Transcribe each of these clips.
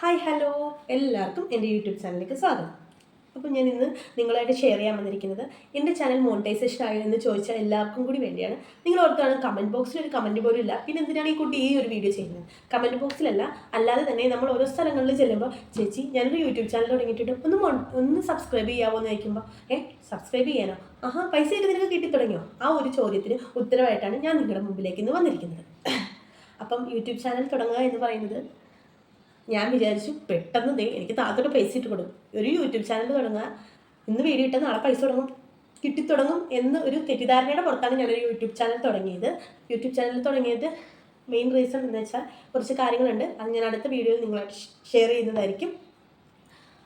Hi hello എല്ലാവർക്കും എന്റെ YouTube ചാനലിലേക്ക് സ്വാഗതം. അപ്പോൾ ഞാൻ ഇന്ന് നിങ്ങളായിട്ട് ഷെയർ ചെയ്യാൻ വന്നിരിക്കുന്നത് എന്റെ ചാനൽ മോണിറ്റൈസേഷൻ ആയോ എന്ന് ചോദിച്ചാൽ എല്ലാവർക്കും കൂടി വേണ്ടിയാണ്. നിങ്ങൾ ഓർത്താണ് കമന്റ് ബോക്സിൽ ഒരു കമന്റ് പോലും ഇല്ല. പിന്നെ എന്തിനാണ് ഈ കുട്ടി ഈ ഒരു വീഡിയോ ചെയ്യുന്നത്? കമന്റ് ബോക്സിലല്ല അല്ലാതെ തന്നെ നമ്മൾ ഓരോ സ്ഥലങ്ങളിൽ ചെല്ലുമ്പോൾ ചേച്ചി ഞാനൊരു യൂട്യൂബ് ചാനൽ തുടങ്ങിയിട്ടുണ്ട്. ഒന്ന് ഒന്ന് സബ്സ്ക്രൈബ് ചെയ്യാമോ എന്ന് ചോദിക്കുമ്പോൾ ഏ സബ്സ്ക്രൈബ് ചെയ്യാനോ? ആഹാ പൈസ ഒക്കെ നിനക്ക് കിട്ടി തുടങ്ങിയോ ആ ഒരു ചോദ്യത്തിന് ഉത്തരവായിട്ടാണ് ഞാൻ നിങ്ങളുടെ മുമ്പിലേക്ക് ഇന്ന് വന്നിരിക്കുന്നത്. അപ്പം യൂട്യൂബ് ചാനൽ തുടങ്ങുക എന്ന് പറയുന്നത് ഞാൻ വിചാരിച്ചു പെട്ടെന്ന് ദേ എനിക്ക് താത്തോട്ട് പൈസ ഇട്ട് കൊടുക്കും ഒരു യൂട്യൂബ് ചാനൽ തുടങ്ങുക ഇന്ന് വീഡിയോ ഇട്ടാൽ നാളെ പൈസ തുടങ്ങും. കിട്ടിത്തുടങ്ങും എന്ന് ഒരു തെറ്റിദ്ധാരണയുടെ പുറത്താണ് ഞാനൊരു യൂട്യൂബ് ചാനൽ തുടങ്ങിയത്. യൂട്യൂബ് ചാനൽ തുടങ്ങിയത് മെയിൻ റീസൺ എന്ന് വെച്ചാൽ കുറച്ച് കാര്യങ്ങളുണ്ട്. അത് ഞാൻ അടുത്ത വീഡിയോയിൽ നിങ്ങളായിട്ട് ഷെയർ ചെയ്യുന്നതായിരിക്കും.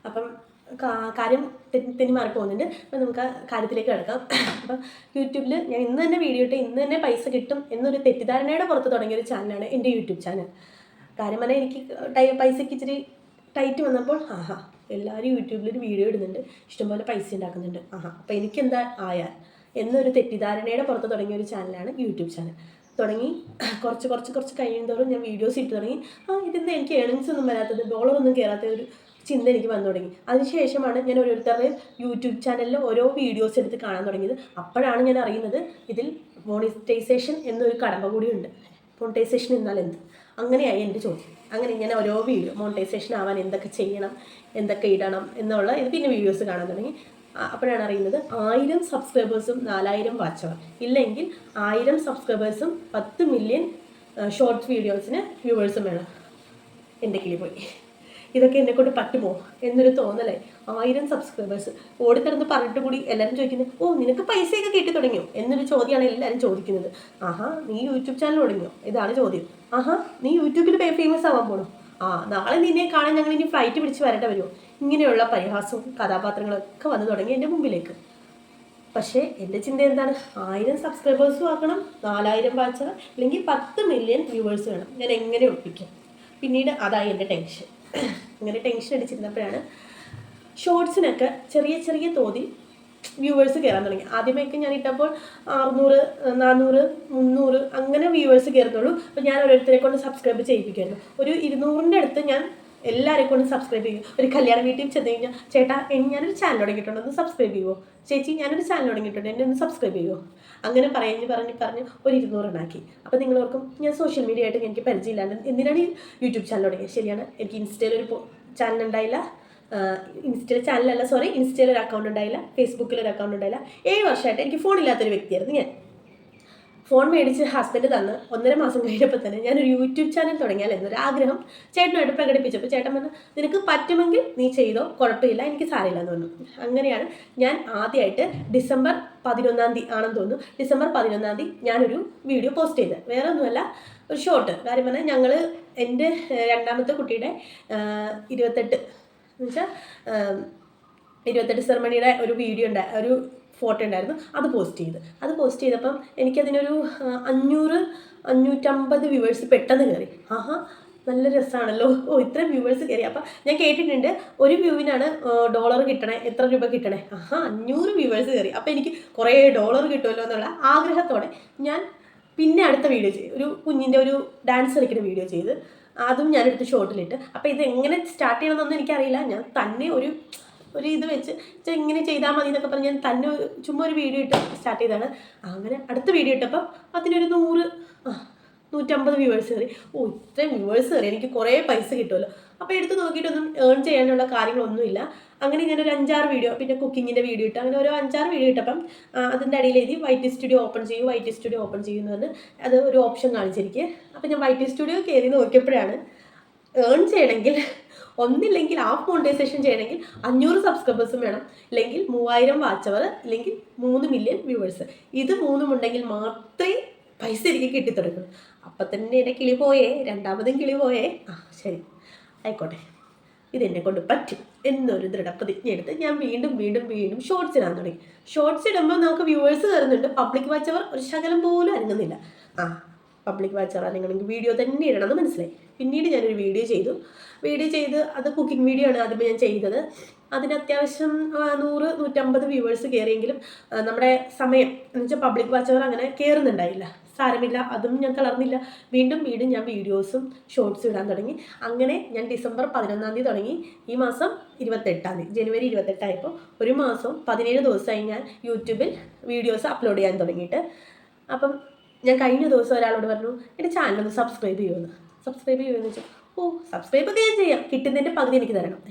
അപ്പം കാര്യം തെന്നി മാറി പോകുന്നുണ്ട്. അപ്പം നമുക്ക് ആ കാര്യത്തിലേക്ക് കിടക്കാം. അപ്പം യൂട്യൂബിൽ ഞാൻ ഇന്ന് തന്നെ വീഡിയോ ഇട്ട് ഇന്ന് തന്നെ പൈസ കിട്ടും എന്നൊരു തെറ്റിദ്ധാരണയുടെ പുറത്ത് തുടങ്ങിയ ഒരു ചാനലാണ് എന്റെ യൂട്യൂബ് ചാനൽ കാര്യം പറഞ്ഞാൽ എനിക്ക് ടൈ പൈസയ്ക്ക് ഇച്ചിരി ടൈറ്റ് വന്നപ്പോൾ ആഹാ എല്ലാവരും യൂട്യൂബിൽ ഒരു വീഡിയോ ഇടുന്നുണ്ട്. ഇഷ്ടംപോലെ പൈസ ഉണ്ടാക്കുന്നുണ്ട്. ആഹാ അപ്പോൾ എനിക്കെന്താ ആയാൽ എന്നൊരു തെറ്റിദ്ധാരണയുടെ പുറത്ത് തുടങ്ങിയ ഒരു ചാനലാണ് യൂട്യൂബ് ചാനൽ. തുടങ്ങി കുറച്ച് കുറച്ച് കുറച്ച് കഴിയുന്നതോറും ഞാൻ വീഡിയോസ് ഇട്ട് തുടങ്ങി. ആ ഇതിന്ന് എനിക്ക് ഏണിങ്സ് ഒന്നും വരാത്തത്? ഡോളറൊന്നും കയറാത്ത ഒരു ചിന്ത എനിക്ക് വന്നു തുടങ്ങി. അതിനുശേഷമാണ് ഞാൻ ഓരോരുത്തരുടെയും യൂട്യൂബ് ചാനലിൽ ഓരോ വീഡിയോസ് എടുത്ത് കാണാൻ തുടങ്ങിയത്. അപ്പോഴാണ് ഞാൻ അറിയുന്നത് ഇതിൽ മോണിറ്റൈസേഷൻ എന്നൊരു കടമ്പ കൂടിയുണ്ട്. മോണിറ്റൈസേഷൻ എന്നാൽ എന്ത്? അങ്ങനെയായി എന്റെ ചോദ്യം. അങ്ങനെ ഇങ്ങനെ ഓരോ വീഡിയോ മോണിറ്റൈസേഷൻ ആവാൻ എന്തൊക്കെ ചെയ്യണം എന്തൊക്കെ ഇടണം എന്നുള്ള ഇത് പിന്നെ വീഡിയോസ് കാണാൻ തുടങ്ങി. അപ്പോഴാണ് അറിയുന്നത് ആയിരം സബ്സ്ക്രൈബേഴ്സും നാലായിരം വാച്ചവർ ഇല്ലെങ്കിൽ ആയിരം സബ്സ്ക്രൈബേഴ്സും പത്ത് മില്യൺ ഷോർട്ട് വീഡിയോസിന് വ്യൂവേഴ്സും വേണം. എന്റെ കിളി പോയി. ഇതൊക്കെ എന്നെ കൊണ്ട് പറ്റുമോ? എന്നൊരു തോന്നലായി ആയിരം സബ്സ്ക്രൈബേഴ്സ് ഓടിത്തരന്ന് പറഞ്ഞിട്ട് കൂടി എല്ലാവരും ചോദിക്കുന്നത് ഓ നിനക്ക് പൈസയൊക്കെ കിട്ടി തുടങ്ങിയോ? എന്നൊരു ചോദ്യമാണ് എല്ലാവരും ചോദിക്കുന്നത്. ആഹാ നീ യൂട്യൂബ് ചാനൽ തുടങ്ങിയോ? ഇതാണ് ചോദ്യം. ആഹാ നീ യൂട്യൂബിൽ പേ ഫേമസ് ആവാൻ പോണോ? ആ നാളെ നിന്നെ കാണാൻ ഞങ്ങൾ ഇനി ഫ്ലൈറ്റ് പിടിച്ച് വരേണ്ട വരുമോ? ഇങ്ങനെയുള്ള പരിഹാസവും കഥാപാത്രങ്ങളൊക്കെ വന്നു തുടങ്ങി എന്റെ മുമ്പിലേക്ക്. പക്ഷേ എന്റെ ചിന്ത എന്താണ്? ആയിരം സബ്സ്ക്രൈബേഴ്സും ആക്കണം നാലായിരം വാച്ചർ അല്ലെങ്കിൽ പത്ത് മില്യൺ വ്യൂവേഴ്സ് വേണം. ഞാൻ എങ്ങനെ ഒപ്പിക്കും? പിന്നീട് അതായി എന്റെ ടെൻഷൻ അങ്ങനെ ടെൻഷൻ അടിച്ചിരുന്നപ്പോഴാണ് ഷോർട്സിനൊക്കെ ചെറിയ ചെറിയ തോതിൽ വ്യൂവേഴ്സ് കയറാൻ തുടങ്ങി. ആദ്യമൊക്കെ ഞാൻ ഇട്ടപ്പോൾ അറുന്നൂറ് നാനൂറ് മുന്നൂറ് അങ്ങനെ വ്യൂവേഴ്സ് കയറുന്നുള്ളൂ അപ്പോൾ ഞാൻ ഓരോരുത്തരെ കൊണ്ട് സബ്സ്ക്രൈബ് ചെയ്യിപ്പിക്കുമായിരുന്നു. ഒരു ഇരുന്നൂറിന്റെ അടുത്ത് ഞാൻ എല്ലാവരെയും കൊണ്ട് സബ്സ്ക്രൈബ് ചെയ്യും ഒരു കല്യാണ വീട്ടിൽ ചെന്ന് കഴിഞ്ഞാൽ ചേട്ടാ ഞാനൊരു ചാനൽ തുടങ്ങിയിട്ടുണ്ട്. ഒന്ന് സബ്സ്ക്രൈബ് ചെയ്യുമോ ചേച്ചി ഞാനൊരു ചാനൽ തുടങ്ങിയിട്ടുണ്ട്. എന്നെ ഒന്ന് സബ്സ്ക്രൈബ് ചെയ്യുമോ അങ്ങനെ പറഞ്ഞ് പറഞ്ഞ് പറഞ്ഞ് ഒരു ഇരുന്നൂറെണ്ണാക്കി അപ്പോൾ നിങ്ങൾ ഓർക്കും ഞാൻ സോഷ്യൽ മീഡിയ ആയിട്ട് എനിക്ക് പരിചയമില്ലാണ്ട് എന്തിനാണ് ഈ യൂട്യൂബ് ചാനൽ തുടങ്ങിയത്? ശരിയാണ് എനിക്ക് ഇൻസ്റ്റയിൽ ഒരു ചാനൽ ഉണ്ടായില്ല. ഇൻസ്റ്റയിൽ ചാനലല്ല സോറി ഇൻസ്റ്റയിൽ ഒരു അക്കൗണ്ട് ഉണ്ടായില്ല. ഫേസ്ബുക്കിൽ ഒരു അക്കൗണ്ട് ഉണ്ടായില്ല. ഏഴ് വർഷമായിട്ട് എനിക്ക് ഫോണില്ലാത്തൊരു വ്യക്തിയായിരുന്നു ഞാൻ. ഫോൺ മേടിച്ച് ഹസ്ബൻഡ് തന്ന് ഒന്നര മാസം കഴിഞ്ഞപ്പോൾ തന്നെ ഞാനൊരു യൂട്യൂബ് ചാനൽ തുടങ്ങിയാൽ എന്നൊരു ആഗ്രഹം ചേട്ടനായിട്ട് പ്രകടിപ്പിച്ചപ്പോൾ ചേട്ടൻ പറഞ്ഞു നിനക്ക് പറ്റുമെങ്കിൽ നീ ചെയ്തോ കുഴപ്പമില്ല എനിക്ക് സാരമില്ല എന്ന് പറഞ്ഞു. അങ്ങനെയാണ് ഞാൻ ആദ്യമായിട്ട് ഡിസംബർ പതിനൊന്നാം തീയതി ആണെന്ന് തോന്നുന്നു. ഡിസംബർ പതിനൊന്നാം തീയതി ഞാനൊരു വീഡിയോ പോസ്റ്റ് ചെയ്തത്. വേറെ ഒന്നുമല്ല ഒരു ഷോർട്ട് കാര്യം പറഞ്ഞാൽ ഞങ്ങൾ എന്റെ രണ്ടാമത്തെ കുട്ടിയുടെ ഇരുപത്തെട്ട് എന്ന് വെച്ചാൽ ഇരുപത്തെട്ട് സെറമണിയുടെ ഒരു വീഡിയോ ഉണ്ടായി ഒരു ഫോട്ടോ ഉണ്ടായിരുന്നു. അത് പോസ്റ്റ് ചെയ്ത്. അത് പോസ്റ്റ് ചെയ്തപ്പം എനിക്കതിനൊരു അഞ്ഞൂറ് അഞ്ഞൂറ്റമ്പത് വ്യൂവേഴ്സ് പെട്ടെന്ന് കയറി. ആഹാ നല്ല രസമാണല്ലോ ഓ ഇത്രയും വ്യൂവേഴ്സ് കയറി. അപ്പം ഞാൻ കേട്ടിട്ടുണ്ട് ഒരു വ്യൂവിനാണ് ഡോളർ കിട്ടണേ എത്ര രൂപ കിട്ടണേ. ആഹാ അഞ്ഞൂറ് വ്യൂവേഴ്സ് കയറി. അപ്പം എനിക്ക് കുറേ ഡോളർ കിട്ടുമല്ലോ എന്നുള്ള ആഗ്രഹത്തോടെ ഞാൻ പിന്നെ അടുത്ത വീഡിയോ ചെയ്തു. ഒരു കുഞ്ഞിന്റെ ഒരു ഡാൻസ് കളിക്കുന്ന വീഡിയോ ചെയ്ത്. അതും ഞാനെടുത്ത് ഷോർട്ടിലിട്ട് അപ്പോൾ ഇത് എങ്ങനെ സ്റ്റാർട്ട് ചെയ്യണമെന്നൊന്നും എനിക്കറിയില്ല. ഞാൻ തന്നെ ഒരു ഒരു ഇത് വെച്ച് "ചെ, ഇങ്ങനെ ചെയ്താൽ മതി എന്നൊക്കെ പറഞ്ഞ് ഞാൻ തന്നെ ചുമ്മാ ഒരു വീഡിയോ ഇട്ട് സ്റ്റാർട്ട് ചെയ്താണ് അങ്ങനെ അടുത്ത വീഡിയോ ഇട്ടപ്പോൾ അതിനൊരു നൂറ് നൂറ്റമ്പത് വ്യൂവേഴ്സ് കയറി ഓ ഇത്രയും വ്യൂവേഴ്സ് കയറി എനിക്ക് കുറേ പൈസ കിട്ടുമല്ലോ അപ്പോൾ എടുത്ത് നോക്കിയിട്ടൊന്നും ഏൺ ചെയ്യാനുള്ള കാര്യങ്ങളൊന്നുമില്ല. അങ്ങനെ ഞാൻ ഒരു അഞ്ചാറ് വീഡിയോ പിന്നെ കുക്കിങ്ങിന്റെ വീഡിയോ ഇട്ട്. അങ്ങനെ ഒരു അഞ്ചാറ് വീഡിയോ ഇട്ടപ്പം അതിന്റെ അടിയിൽ എഴുതി വൈറ്റ് സ്റ്റുഡിയോ ഓപ്പൺ ചെയ്യൂ. വൈറ്റ് സ്റ്റുഡിയോ ഓപ്പൺ ചെയ്യുന്നത് അത് ഒരു ഓപ്ഷൻ കാണിച്ചിരിക്കുക അപ്പോൾ ഞാൻ വൈറ്റ് സ്റ്റുഡിയോ കയറി നോക്കിയപ്പോഴാണ് ഏൺ ചെയ്യണമെങ്കിൽ ഒന്നില്ലെങ്കിൽ ഹാഫ് മോണിറ്റൈസേഷൻ ചെയ്യണമെങ്കിൽ അഞ്ഞൂറ് സബ്സ്ക്രൈബേഴ്സും വേണം. അല്ലെങ്കിൽ മൂവായിരം വാച്ചവർ അല്ലെങ്കിൽ മൂന്ന് മില്യൺ വ്യൂവേഴ്സ് ഇത് മൂന്നും ഉണ്ടെങ്കിൽ മാത്രമേ പൈസ എനിക്ക് കിട്ടിത്തുടങ്ങും. അപ്പം തന്നെ എന്റെ കിളി പോയേ രണ്ടാമതും കിളി പോയേ. ആ ശരി. ആയിക്കോട്ടെ. ഇതെന്നെ കൊണ്ട് പറ്റും എന്നൊരു ദൃഢപ്രതിജ്ഞ എടുത്ത് ഞാൻ വീണ്ടും വീണ്ടും വീണ്ടും ഷോർട്സ് ഇടാൻ തുടങ്ങി. ഷോർട്സ് ഇടുമ്പോൾ നമുക്ക് വ്യൂവേഴ്സ് കയറുന്നുണ്ട് പബ്ലിക് വാച്ചവർ ഒരു ശകലം പോലും അനങ്ങുന്നില്ല. ആ പബ്ലിക് വാച്ചർ നിങ്ങളെങ്കിൽ വീഡിയോ തന്നെ ഇടണം എന്ന് മനസ്സിലായി. പിന്നീട് ഞാനൊരു വീഡിയോ ചെയ്തു. വീഡിയോ ചെയ്ത് അത് കുക്കിംഗ് വീഡിയോ ആണ് ആദ്യമേ ഞാൻ ചെയ്തത്. അതിന് അത്യാവശ്യം നൂറ് നൂറ്റമ്പത് വ്യൂവേഴ്സ് കയറിയെങ്കിലും നമ്മുടെ സമയം എന്ന് വെച്ചാൽ പബ്ലിക് വാച്ചവർ അങ്ങനെ കയറുന്നുണ്ടായില്ല സാരമില്ല അതും ഞാൻ കളർന്നില്ല വീണ്ടും വീണ്ടും ഞാൻ വീഡിയോസും ഷോർട്സും ഇടാൻ തുടങ്ങി. അങ്ങനെ ഞാൻ ഡിസംബർ പതിനൊന്നാം തീയതി തുടങ്ങി. ഈ മാസം ഇരുപത്തെട്ടാം തീയതി ജനുവരി ഇരുപത്തെട്ടായപ്പോൾ ഒരു മാസം പതിനേഴ് ദിവസമായി ഞാൻ യൂട്യൂബിൽ വീഡിയോസ് അപ്ലോഡ് ചെയ്യാൻ തുടങ്ങിയിട്ട്. അപ്പം ഞാൻ കഴിഞ്ഞ ദിവസം ഒരാളോട് പറഞ്ഞു എന്റെ ചാനൽ ഒന്ന് സബ്സ്ക്രൈബ് ചെയ്യുമെന്ന് സബ്സ്ക്രൈബ് ചെയ്യുമെന്ന് വെച്ചാൽ ഓ സബ്സ്ക്രൈബ് ഒക്കെ ഞാൻ ചെയ്യാം. കിട്ടുന്നതിന്റെ പകുതി എനിക്ക് തരണം.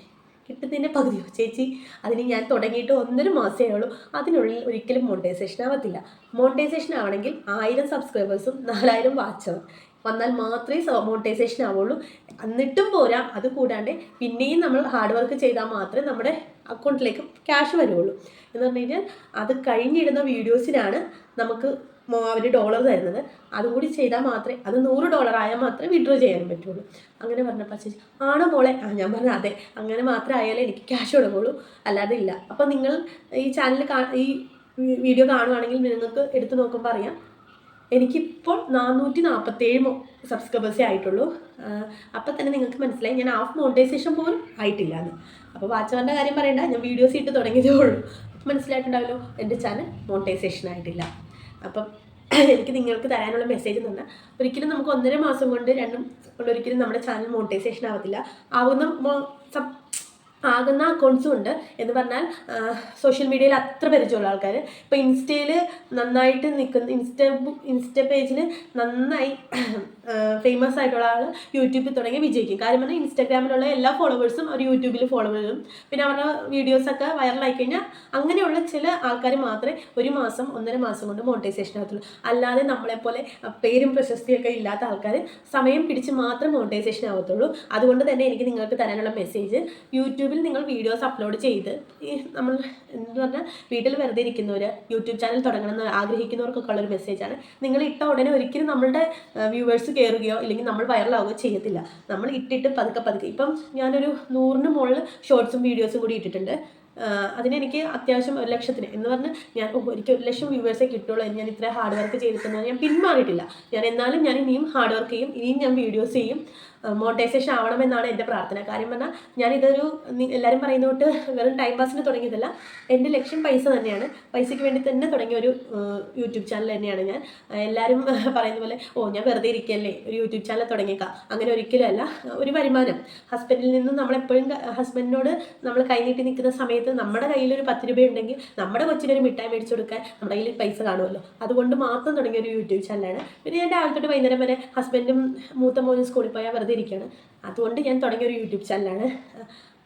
കിട്ടുന്നതിന്റെ പകുതിയോ? ചേച്ചി അതിന് ഞാൻ തുടങ്ങിയിട്ട് ഒന്നര മാസമേ ഉള്ളൂ. അതിനുള്ളിൽ ഒരിക്കലും മോണിറ്റൈസേഷൻ ആവത്തില്ല. മോണിറ്റൈസേഷൻ ആവണമെങ്കിൽ ആയിരം സബ്സ്ക്രൈബേഴ്സും നാലായിരം വാച്ചറും വന്നാൽ മാത്രമേ മോണിറ്റൈസേഷൻ ആവുള്ളൂ. എന്നിട്ടും പോരാ. അത് കൂടാണ്ട് പിന്നെയും നമ്മൾ ഹാർഡ് വർക്ക് ചെയ്താൽ മാത്രമേ നമ്മുടെ അക്കൗണ്ടിലേക്ക് ക്യാഷ് വരുള്ളൂ. എന്ന് പറഞ്ഞു കഴിഞ്ഞാൽ അത് കഴിഞ്ഞിടുന്ന വീഡിയോസിനാണ് നമുക്ക് അവർ ഡോളർ തരുന്നത്. അതുകൂടി ചെയ്താൽ മാത്രമേ അത് നൂറ് ഡോളർ ആയാൽ മാത്രമേ വിഡ്രോ ചെയ്യാൻ പറ്റുള്ളൂ. അങ്ങനെ പറഞ്ഞപ്പോൾ ചേച്ചി ആണോ മോളെ? ആ ഞാൻ പറഞ്ഞു അതെ. അങ്ങനെ മാത്രം ആയാലേ എനിക്ക് ക്യാഷ് കൊടുക്കുള്ളൂ. അല്ലാതെ ഇല്ല. അപ്പോൾ നിങ്ങൾ ഈ ചാനൽ ഈ വീഡിയോ കാണുവാണെങ്കിൽ നിങ്ങൾക്ക് എടുത്തു നോക്കുമ്പോൾ അറിയാം. എനിക്കിപ്പോൾ നാനൂറ്റി നാൽപ്പത്തേഴ് സബ്സ്ക്രൈബേഴ്സേ ആയിട്ടുള്ളൂ. അപ്പം തന്നെ നിങ്ങൾക്ക് മനസ്സിലായി ഞാൻ ഹാഫ് മോണിറ്റൈസേഷൻ പോലും ആയിട്ടില്ല എന്ന്. അപ്പോൾ വാച്ചവറിന്റെ കാര്യം പറയണ്ട ഞാൻ വീഡിയോസ് ഇട്ട് തുടങ്ങിയതേ ഉള്ളൂ. മനസ്സിലായിട്ടുണ്ടാവല്ലോ എന്റെ ചാനൽ മോണിറ്റൈസേഷൻ ആയിട്ടില്ല. അപ്പം എനിക്ക് നിങ്ങൾക്ക് തരാനുള്ള മെസ്സേജ് എന്ന് പറഞ്ഞാൽ ഒരിക്കലും നമുക്ക് ഒന്നര മാസം കൊണ്ട് രണ്ടും കൊണ്ട് ഒരിക്കലും നമ്മുടെ ചാനൽ മോണിറ്റൈസേഷൻ ആവത്തില്ല. ആവുന്ന ആകുന്ന അക്കൗണ്ട്സും ഉണ്ട് എന്ന് പറഞ്ഞാൽ സോഷ്യൽ മീഡിയയിൽ അത്ര പരിചയമുള്ള ആൾക്കാർ ഇപ്പോൾ ഇൻസ്റ്റയിൽ നന്നായിട്ട് നിൽക്കുന്ന ഇൻസ്റ്റ ഇൻസ്റ്റ പേജിൽ നന്നായി ഫേമസ് ആയിട്ടുള്ള ആൾ യൂട്യൂബിൽ തുടങ്ങി വിജയിക്കും. കാര്യം പറഞ്ഞാൽ ഇൻസ്റ്റാഗ്രാമിലുള്ള എല്ലാ ഫോളോവേഴ്സും അവർ യൂട്യൂബിൽ ഫോളോ ചെയ്യും. പിന്നെ അവരുടെ വീഡിയോസൊക്കെ വൈറലായി കഴിഞ്ഞാൽ അങ്ങനെയുള്ള ചില ആൾക്കാർ മാത്രമേ ഒരു മാസം ഒന്നര മാസം കൊണ്ട് മോണിറ്റൈസേഷൻ ആകത്തുള്ളൂ അല്ലാതെ നമ്മളെപ്പോലെ പേരും പ്രശസ്തിയൊക്കെ ഇല്ലാത്ത ആൾക്കാർ സമയം പിടിച്ച് മാത്രം മോണിറ്റൈസേഷൻ ആകത്തുള്ളൂ അതുകൊണ്ട് തന്നെ എനിക്ക് നിങ്ങൾക്ക് തരാനുള്ള മെസ്സേജ് യൂട്യൂബിൽ നിങ്ങൾ വീഡിയോസ് അപ്ലോഡ് ചെയ്ത് നമ്മൾ എന്ന് പറഞ്ഞാൽ വീട്ടിൽ വെറുതെ ഇരിക്കുന്നവർ യൂട്യൂബ് ചാനൽ തുടങ്ങണമെന്ന് ആഗ്രഹിക്കുന്നവർക്കൊക്കെ ഉള്ളൊരു മെസ്സേജാണ് നിങ്ങൾ ഇട്ട ഉടനെ ഒരിക്കലും നമ്മളുടെ വ്യൂവേഴ്സ് കയറുകയോ ഇല്ലെങ്കിൽ നമ്മൾ വൈറലാവുകയോ ചെയ്യത്തില്ല. നമ്മൾ ഇട്ടിട്ട് പതുക്കെ പതുക്കെ. ഇപ്പം ഞാനൊരു നൂറിന് മുകളിൽ ഷോർട്സും വീഡിയോസും കൂടി ഇട്ടിട്ടുണ്ട്. അതിനെനിക്ക് അത്യാവശ്യം ഒരു ലക്ഷത്തിന്. എന്ന് പറഞ്ഞ് ഞാൻ എനിക്ക് ഒരു ലക്ഷം വ്യൂവേഴ്സേ കിട്ടുള്ളൂ. ഞാൻ ഇത്ര ഹാർഡ് വർക്ക് ചെയ്തിട്ടുണ്ടെന്ന് ഞാൻ പിന്മാറിയിട്ടില്ല. ഞാൻ എന്നാലും ഞാൻ ഇനിയും ഹാർഡ് വർക്ക് ചെയ്യും. ഇനിയും ഞാൻ വീഡിയോസ് ചെയ്യും. മോണിറ്റൈസേഷൻ ആവണമെന്നാണ് എന്റെ പ്രാർത്ഥന. കാര്യം പറഞ്ഞാൽ ഞാനിതൊരു എല്ലാവരും പറയുന്ന തൊട്ട് വെറും ടൈം പാസിന് തുടങ്ങിയതല്ല. എന്റെ ലക്ഷ്യം പൈസ തന്നെയാണ്. പൈസയ്ക്ക് വേണ്ടി തന്നെ തുടങ്ങിയ ഒരു യൂട്യൂബ് ചാനൽ തന്നെയാണ് ഞാൻ. എല്ലാവരും പറയുന്ന പോലെ ഓ ഞാൻ വെറുതെ ഇരിക്കല്ലേ? ഒരു യൂട്യൂബ് ചാനൽ തുടങ്ങിയേക്കാം. അങ്ങനെ ഒരിക്കലും അല്ല. ഒരു വരുമാനം. ഹസ്ബൻഡിൽ നിന്നും നമ്മളെപ്പോഴും ഹസ്ബൻഡിനോട് നമ്മൾ കൈനീട്ടി നിൽക്കുന്ന സമയത്ത് നമ്മുടെ കയ്യിൽ ഒരു പത്ത് രൂപ ഉണ്ടെങ്കിൽ നമ്മുടെ കൊച്ചിനൊരു മിഠായി മേടിച്ചു കൊടുക്കാൻ നമ്മുടെ കയ്യിൽ പൈസ കാണുമല്ലോ. അതുകൊണ്ട് മാത്രം തുടങ്ങിയ ഒരു യൂട്യൂബ് ചാനലാണ് പിന്നെ ഞാൻ രാവിലെ തൊട്ട് വൈകുന്നേരം വരെ ഹസ്ബൻഡും മൂത്ത മോനും സ്കൂളിൽ പോയാൽ വെറുതെ ഇരിക്കുകയാണ് അതുകൊണ്ട് ഞാൻ തുടങ്ങിയ ഒരു യൂട്യൂബ് ചാനലാണ്.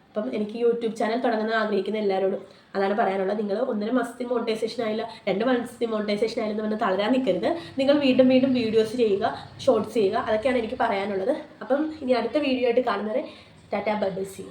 അപ്പം എനിക്ക് യൂട്യൂബ് ചാനൽ തുടങ്ങുന്ന ആഗ്രഹിക്കുന്ന എല്ലാവരോടും അതാണ് പറയാനുള്ളത്. നിങ്ങൾ ഒന്നര മാസത്തിൽ മോണിറ്റൈസേഷൻ ആയില്ല. രണ്ട് മാസത്തിൽ മോണിറ്റൈസേഷൻ ആയില്ലെന്ന് പറഞ്ഞ് തളരാൻ നിൽക്കരുത്. നിങ്ങൾ വീണ്ടും വീണ്ടും വീഡിയോസ് ചെയ്യുക ഷോർട്സ് ചെയ്യുക അതൊക്കെയാണ് എനിക്ക് പറയാനുള്ളത്. അപ്പം ഇനി അടുത്ത വീഡിയോ ആയിട്ട് കാണുന്നവരെ ടാറ്റാ ബൈ ബൈ സി